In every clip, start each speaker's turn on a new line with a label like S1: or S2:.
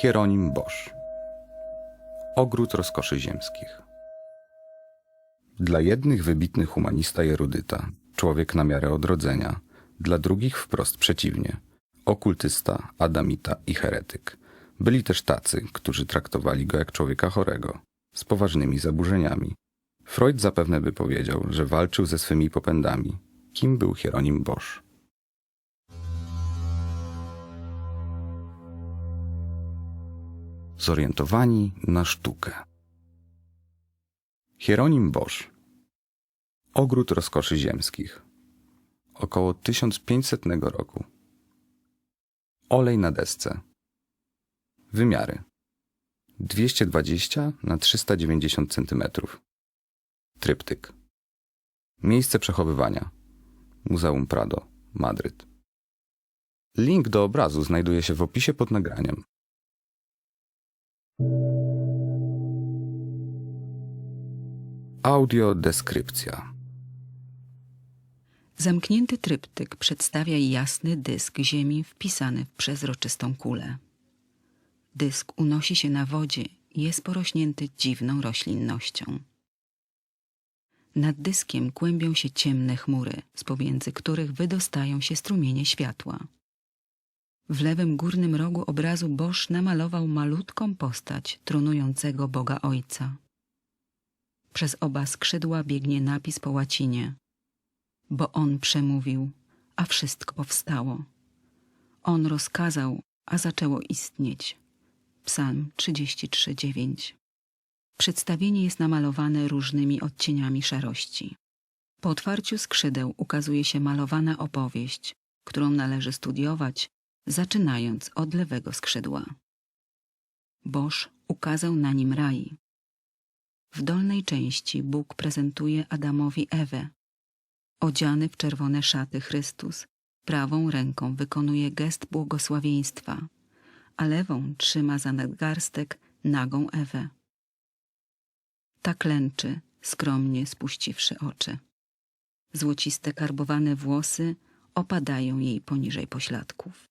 S1: Hieronim Bosch. Ogród rozkoszy ziemskich. Dla jednych wybitny humanista i erudyta, człowiek na miarę odrodzenia, dla drugich wprost przeciwnie, okultysta, adamita i heretyk. Byli też tacy, którzy traktowali go jak człowieka chorego, z poważnymi zaburzeniami. Freud zapewne by powiedział, że walczył ze swymi popędami. Kim był Hieronim Bosch? Zorientowani na sztukę. Hieronim Bosch. Ogród rozkoszy ziemskich. Około 1500 roku. Olej na desce. Wymiary. 220 na 390 cm. Tryptyk. Miejsce przechowywania. Muzeum Prado, Madryt. Link do obrazu znajduje się w opisie pod nagraniem. Audiodeskrypcja.
S2: Zamknięty tryptyk przedstawia jasny dysk ziemi wpisany w przezroczystą kulę. Dysk unosi się na wodzie i jest porośnięty dziwną roślinnością. Nad dyskiem kłębią się ciemne chmury, z pomiędzy których wydostają się strumienie światła. W lewym górnym rogu obrazu Bosch namalował malutką postać tronującego Boga Ojca. Przez oba skrzydła biegnie napis po łacinie. Bo On przemówił, a wszystko powstało. On rozkazał, a zaczęło istnieć. Psalm 33:9. Przedstawienie jest namalowane różnymi odcieniami szarości. Po otwarciu skrzydeł ukazuje się malowana opowieść, którą należy studiować, zaczynając od lewego skrzydła. Boż ukazał na nim raj. W dolnej części Bóg prezentuje Adamowi Ewę. Odziany w czerwone szaty Chrystus prawą ręką wykonuje gest błogosławieństwa, a lewą trzyma za nadgarstek nagą Ewę. Ta klęczy, skromnie spuściwszy oczy. Złociste karbowane włosy opadają jej poniżej pośladków.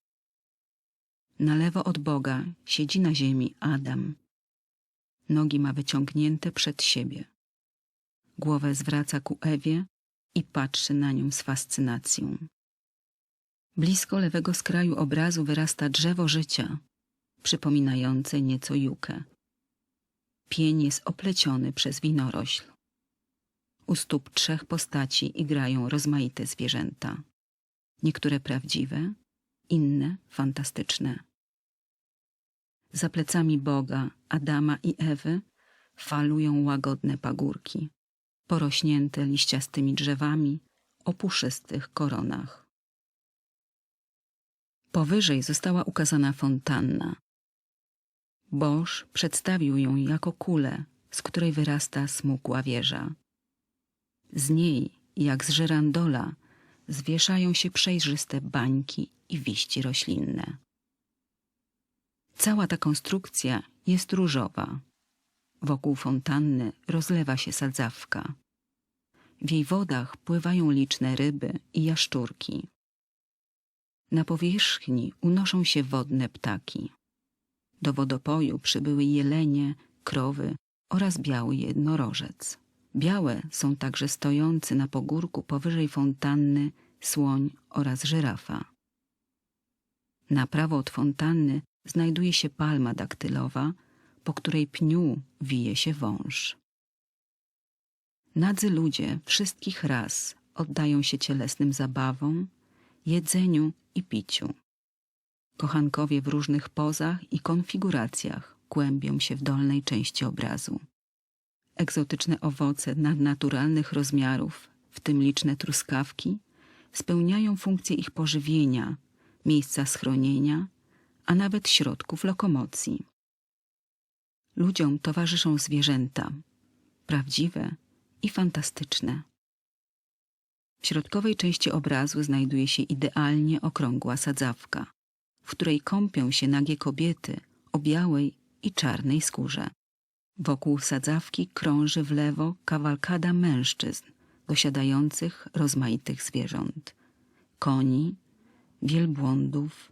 S2: Na lewo od Boga siedzi na ziemi Adam. Nogi ma wyciągnięte przed siebie. Głowę zwraca ku Ewie i patrzy na nią z fascynacją. Blisko lewego skraju obrazu wyrasta drzewo życia, przypominające nieco jukę. Pień jest opleciony przez winorośl. U stóp trzech postaci igrają rozmaite zwierzęta. Niektóre prawdziwe, inne fantastyczne. Za plecami Boga, Adama i Ewy falują łagodne pagórki, porośnięte liściastymi drzewami o puszystych koronach. Powyżej została ukazana fontanna. Boż przedstawił ją jako kulę, z której wyrasta smukła wieża. Z niej, jak z żerandola, zwieszają się przejrzyste bańki i wiści roślinne. Cała ta konstrukcja jest różowa. Wokół fontanny rozlewa się sadzawka. W jej wodach pływają liczne ryby i jaszczurki. Na powierzchni unoszą się wodne ptaki. Do wodopoju przybyły jelenie, krowy oraz biały jednorożec. Białe są także stojący na pogórku powyżej fontanny słoń oraz żyrafa. Na prawo od fontanny znajduje się palma daktylowa, po której pniu wije się wąż. Nadzy ludzie wszystkich ras oddają się cielesnym zabawom, jedzeniu i piciu. Kochankowie w różnych pozach i konfiguracjach kłębią się w dolnej części obrazu. Egzotyczne owoce nadnaturalnych rozmiarów, w tym liczne truskawki, spełniają funkcję ich pożywienia, miejsca schronienia, a nawet środków lokomocji. Ludziom towarzyszą zwierzęta, prawdziwe i fantastyczne. W środkowej części obrazu znajduje się idealnie okrągła sadzawka, w której kąpią się nagie kobiety o białej i czarnej skórze. Wokół sadzawki krąży w lewo kawalkada mężczyzn dosiadających rozmaitych zwierząt koni, wielbłądów,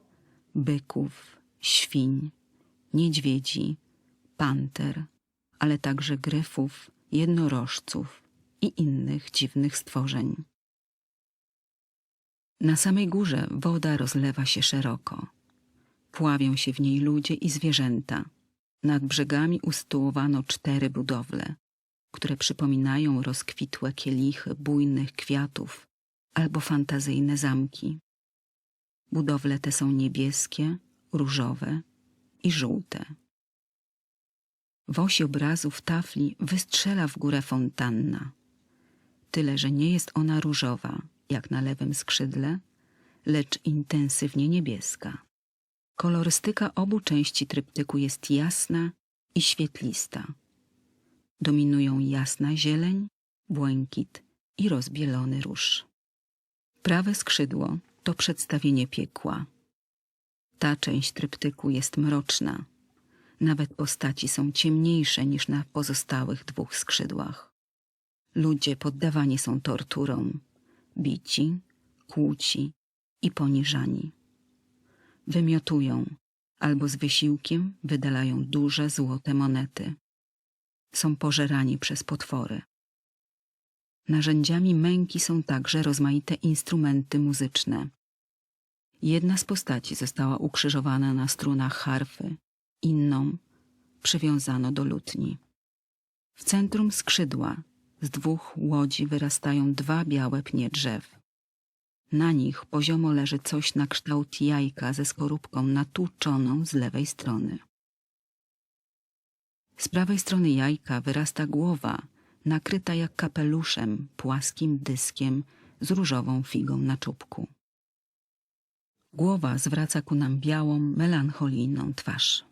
S2: byków, świń, niedźwiedzi, panter, ale także gryfów, jednorożców i innych dziwnych stworzeń. Na samej górze woda rozlewa się szeroko. Pławią się w niej ludzie i zwierzęta. Nad brzegami usytuowano cztery budowle, które przypominają rozkwitłe kielichy bujnych kwiatów albo fantazyjne zamki. Budowle te są niebieskie, różowe i żółte. W osi obrazów tafli wystrzela w górę fontanna. Tyle, że nie jest ona różowa, jak na lewym skrzydle, lecz intensywnie niebieska. Kolorystyka obu części tryptyku jest jasna i świetlista. Dominują jasna zieleń, błękit i rozbielony róż. Prawe skrzydło to przedstawienie piekła. Ta część tryptyku jest mroczna. Nawet postaci są ciemniejsze niż na pozostałych dwóch skrzydłach. Ludzie poddawani są torturom, bici, kłóci i poniżani. Wymiotują albo z wysiłkiem wydalają duże złote monety. Są pożerani przez potwory. Narzędziami męki są także rozmaite instrumenty muzyczne. Jedna z postaci została ukrzyżowana na strunach harfy, inną przywiązano do lutni. W centrum skrzydła z dwóch łodzi wyrastają dwa białe pnie drzew. Na nich poziomo leży coś na kształt jajka ze skorupką natłuczoną z lewej strony. Z prawej strony jajka wyrasta głowa, nakryta jak kapeluszem, płaskim dyskiem z różową figą na czubku. Głowa zwraca ku nam białą, melancholijną twarz.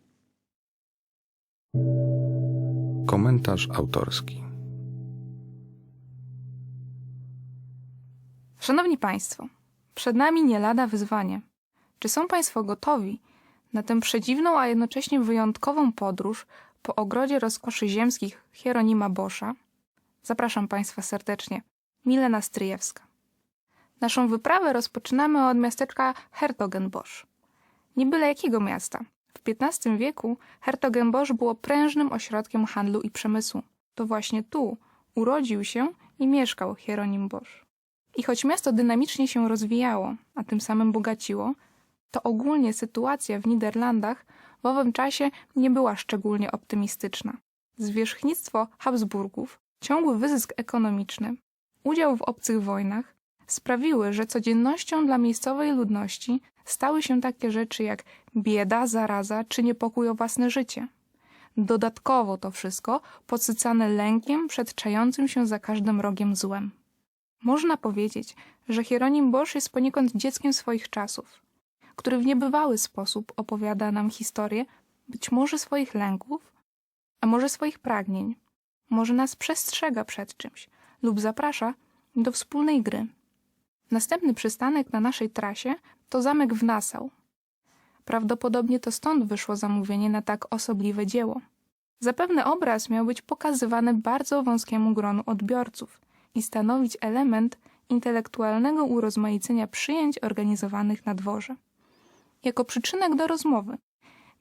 S1: Komentarz autorski.
S3: Szanowni Państwo, przed nami nie lada wyzwanie. Czy są Państwo gotowi na tę przedziwną, a jednocześnie wyjątkową podróż po ogrodzie rozkoszy ziemskich Hieronima Boscha? Zapraszam Państwa serdecznie. Milena Stryjewska. Naszą wyprawę rozpoczynamy od miasteczka Hertogenbosch. Nie byle jakiego miasta. W XV wieku Hertogenbosch było prężnym ośrodkiem handlu i przemysłu. To właśnie tu urodził się i mieszkał Hieronim Bosch. I choć miasto dynamicznie się rozwijało, a tym samym bogaciło, to ogólnie sytuacja w Niderlandach w owym czasie nie była szczególnie optymistyczna. Zwierzchnictwo Habsburgów, ciągły wyzysk ekonomiczny, udział w obcych wojnach sprawiły, że codziennością dla miejscowej ludności stały się takie rzeczy jak bieda, zaraza czy niepokój o własne życie. Dodatkowo to wszystko podsycane lękiem przed czającym się za każdym rogiem złem. Można powiedzieć, że Hieronim Bosch jest poniekąd dzieckiem swoich czasów, który w niebywały sposób opowiada nam historię być może swoich lęków, a może swoich pragnień, może nas przestrzega przed czymś lub zaprasza do wspólnej gry. Następny przystanek na naszej trasie to zamek w Nassau. Prawdopodobnie to stąd wyszło zamówienie na tak osobliwe dzieło. Zapewne obraz miał być pokazywany bardzo wąskiemu gronu odbiorców i stanowić element intelektualnego urozmaicenia przyjęć organizowanych na dworze. Jako przyczynek do rozmowy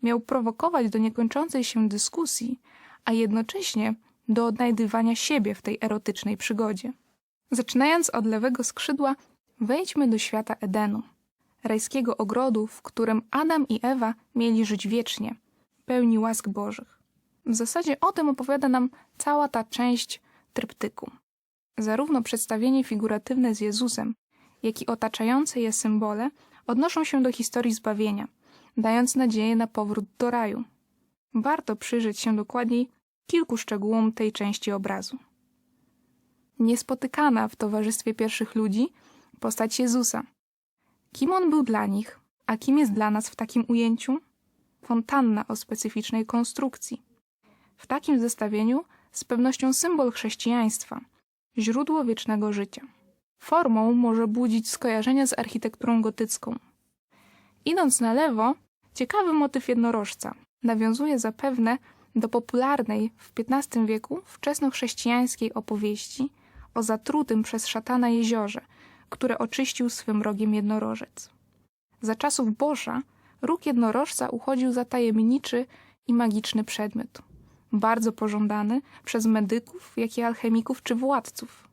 S3: miał prowokować do niekończącej się dyskusji, a jednocześnie do odnajdywania siebie w tej erotycznej przygodzie. Zaczynając od lewego skrzydła, wejdźmy do świata Edenu, rajskiego ogrodu, w którym Adam i Ewa mieli żyć wiecznie, pełni łask Bożych. W zasadzie o tym opowiada nam cała ta część tryptyku. Zarówno przedstawienie figuratywne z Jezusem, jak i otaczające je symbole odnoszą się do historii zbawienia, dając nadzieję na powrót do raju. Warto przyjrzeć się dokładniej kilku szczegółom tej części obrazu. Niespotykana w towarzystwie pierwszych ludzi postać Jezusa. Kim on był dla nich, a kim jest dla nas w takim ujęciu? Fontanna o specyficznej konstrukcji. W takim zestawieniu z pewnością symbol chrześcijaństwa, źródło wiecznego życia. Formą może budzić skojarzenia z architekturą gotycką. Idąc na lewo, ciekawy motyw jednorożca nawiązuje zapewne do popularnej w XV wieku wczesnochrześcijańskiej opowieści o zatrutym przez szatana jeziorze, które oczyścił swym rogiem jednorożec. Za czasów Boscha róg jednorożca uchodził za tajemniczy i magiczny przedmiot, bardzo pożądany przez medyków, jak i alchemików czy władców.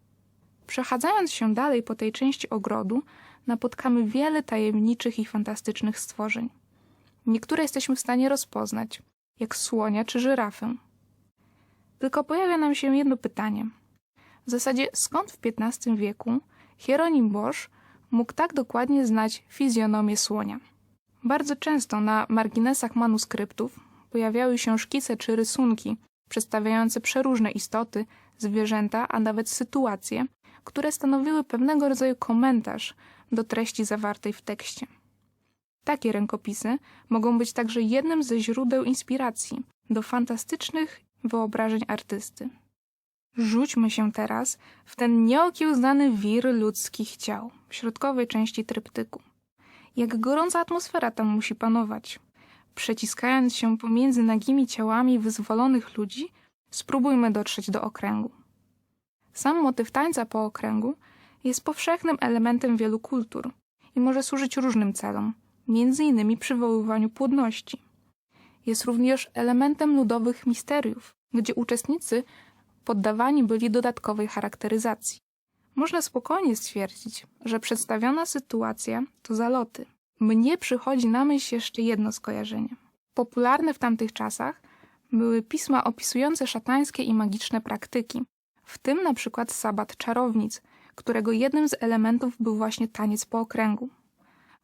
S3: Przechadzając się dalej po tej części ogrodu, napotkamy wiele tajemniczych i fantastycznych stworzeń. Niektóre jesteśmy w stanie rozpoznać, jak słonia czy żyrafę. Tylko pojawia nam się jedno pytanie. W zasadzie skąd w XV wieku Hieronim Bosch mógł tak dokładnie znać fizjonomię słonia? Bardzo często na marginesach manuskryptów pojawiały się szkice czy rysunki przedstawiające przeróżne istoty, zwierzęta, a nawet sytuacje, które stanowiły pewnego rodzaju komentarz do treści zawartej w tekście. Takie rękopisy mogą być także jednym ze źródeł inspiracji do fantastycznych wyobrażeń artysty. Rzućmy się teraz w ten nieokiełznany wir ludzkich ciał w środkowej części tryptyku. Jak gorąca atmosfera tam musi panować. Przeciskając się pomiędzy nagimi ciałami wyzwolonych ludzi, spróbujmy dotrzeć do okręgu. Sam motyw tańca po okręgu jest powszechnym elementem wielu kultur i może służyć różnym celom, innymi przywoływaniu płodności. Jest również elementem ludowych misteriów, gdzie uczestnicy poddawani byli dodatkowej charakteryzacji. Można spokojnie stwierdzić, że przedstawiona sytuacja to zaloty. Mnie przychodzi na myśl jeszcze jedno skojarzenie. Popularne w tamtych czasach były pisma opisujące szatańskie i magiczne praktyki, w tym na przykład sabat czarownic, którego jednym z elementów był właśnie taniec po okręgu.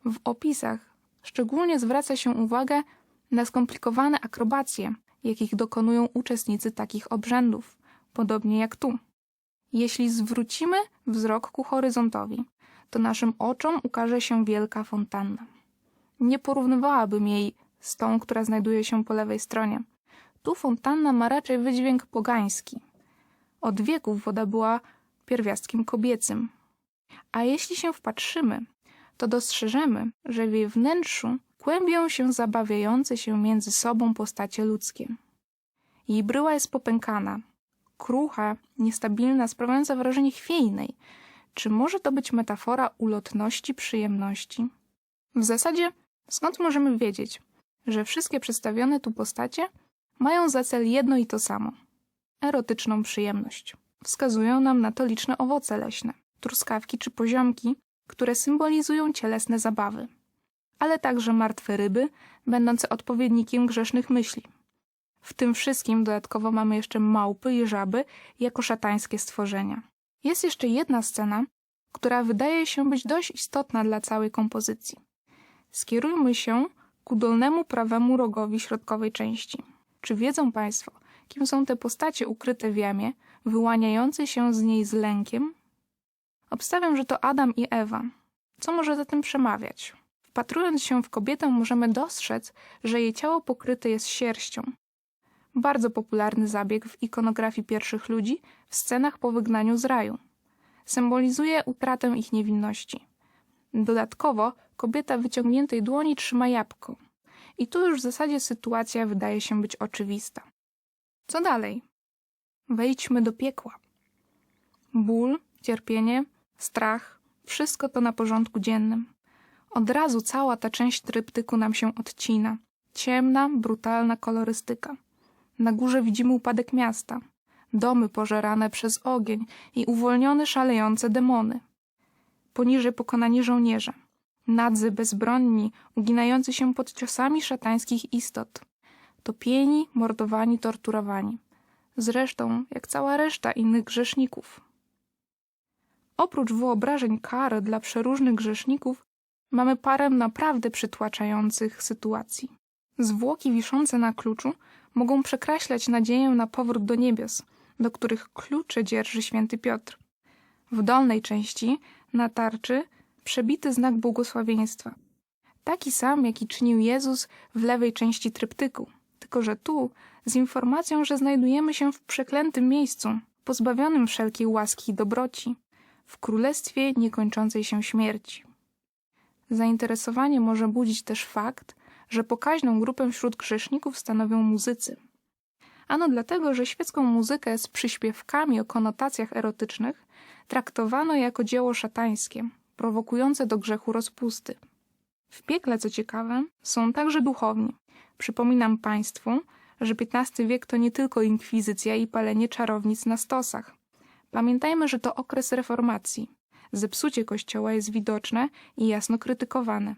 S3: W opisach szczególnie zwraca się uwagę na skomplikowane akrobacje, jakich dokonują uczestnicy takich obrzędów, podobnie jak tu. Jeśli zwrócimy wzrok ku horyzontowi, to naszym oczom ukaże się wielka fontanna. Nie porównywałabym jej z tą, która znajduje się po lewej stronie. Tu fontanna ma raczej wydźwięk pogański. Od wieków woda była pierwiastkiem kobiecym. A jeśli się wpatrzymy, to dostrzeżemy, że w jej wnętrzu kłębią się zabawiające się między sobą postacie ludzkie. Jej bryła jest popękana, krucha, niestabilna, sprawiająca wrażenie chwiejnej. Czy może to być metafora ulotności, przyjemności? W zasadzie, skąd możemy wiedzieć, że wszystkie przedstawione tu postacie mają za cel jedno i to samo erotyczną przyjemność? Wskazują nam na to liczne owoce leśne, truskawki czy poziomki, które symbolizują cielesne zabawy, ale także martwe ryby, będące odpowiednikiem grzesznych myśli. W tym wszystkim dodatkowo mamy jeszcze małpy i żaby jako szatańskie stworzenia. Jest jeszcze jedna scena, która wydaje się być dość istotna dla całej kompozycji. Skierujmy się ku dolnemu prawemu rogowi środkowej części. Czy wiedzą Państwo, kim są te postacie ukryte w jamie, wyłaniające się z niej z lękiem? Obstawiam, że to Adam i Ewa. Co może za tym przemawiać? Wpatrując się w kobietę, możemy dostrzec, że jej ciało pokryte jest sierścią, bardzo popularny zabieg w ikonografii pierwszych ludzi w scenach po wygnaniu z raju. Symbolizuje utratę ich niewinności. Dodatkowo kobieta wyciągniętej dłoni trzyma jabłko. I tu już w zasadzie sytuacja wydaje się być oczywista. Co dalej? Wejdźmy do piekła. Ból, cierpienie, strach wszystko to na porządku dziennym. Od razu cała ta część tryptyku nam się odcina. Ciemna, brutalna kolorystyka. Na górze widzimy upadek miasta, domy pożerane przez ogień i uwolnione szalejące demony. Poniżej pokonani żołnierze, nadzy bezbronni, uginający się pod ciosami szatańskich istot, topieni, mordowani, torturowani. Zresztą, jak cała reszta innych grzeszników. Oprócz wyobrażeń kar dla przeróżnych grzeszników, mamy parę naprawdę przytłaczających sytuacji. Zwłoki wiszące na kluczu mogą przekreślać nadzieję na powrót do niebios, do których klucze dzierży święty Piotr. W dolnej części, na tarczy, przebity znak błogosławieństwa. Taki sam, jaki czynił Jezus w lewej części tryptyku, tylko że tu z informacją, że znajdujemy się w przeklętym miejscu, pozbawionym wszelkiej łaski i dobroci, w królestwie niekończącej się śmierci. Zainteresowanie może budzić też fakt, że pokaźną grupę wśród grzeszników stanowią muzycy. Ano dlatego, że świecką muzykę z przyśpiewkami o konotacjach erotycznych traktowano jako dzieło szatańskie, prowokujące do grzechu rozpusty. W piekle, co ciekawe, są także duchowni. Przypominam Państwu, że XV wiek to nie tylko inkwizycja i palenie czarownic na stosach. Pamiętajmy, że to okres reformacji. Zepsucie kościoła jest widoczne i jasno krytykowane.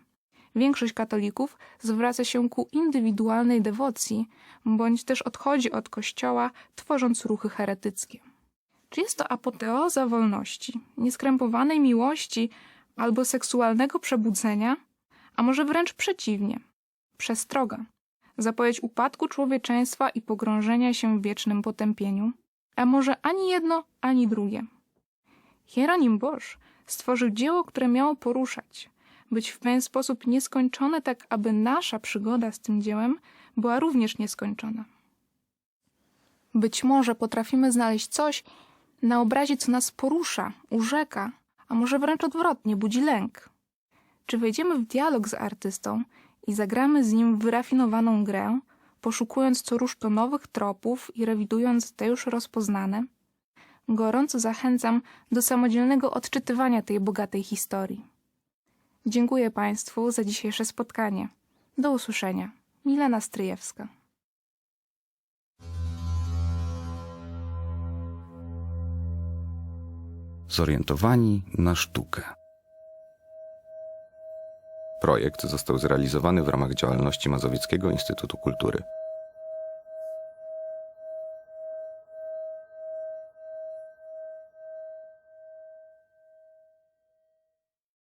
S3: Większość katolików zwraca się ku indywidualnej dewocji, bądź też odchodzi od kościoła, tworząc ruchy heretyckie. Czy jest to apoteoza wolności, nieskrępowanej miłości albo seksualnego przebudzenia? A może wręcz przeciwnie? Przestroga, zapowiedź upadku człowieczeństwa i pogrążenia się w wiecznym potępieniu? A może ani jedno, ani drugie? Hieronim Bosch stworzył dzieło, które miało poruszać, być w pewien sposób nieskończone, tak aby nasza przygoda z tym dziełem była również nieskończona. Być może potrafimy znaleźć coś na obrazie, co nas porusza, urzeka, a może wręcz odwrotnie, budzi lęk. Czy wejdziemy w dialog z artystą i zagramy z nim wyrafinowaną grę, poszukując co rusz to nowych tropów i rewidując te już rozpoznane? Gorąco zachęcam do samodzielnego odczytywania tej bogatej historii. Dziękuję Państwu za dzisiejsze spotkanie. Do usłyszenia. Milena Stryjewska.
S1: Zorientowani na sztukę. Projekt został zrealizowany w ramach działalności Mazowieckiego Instytutu Kultury.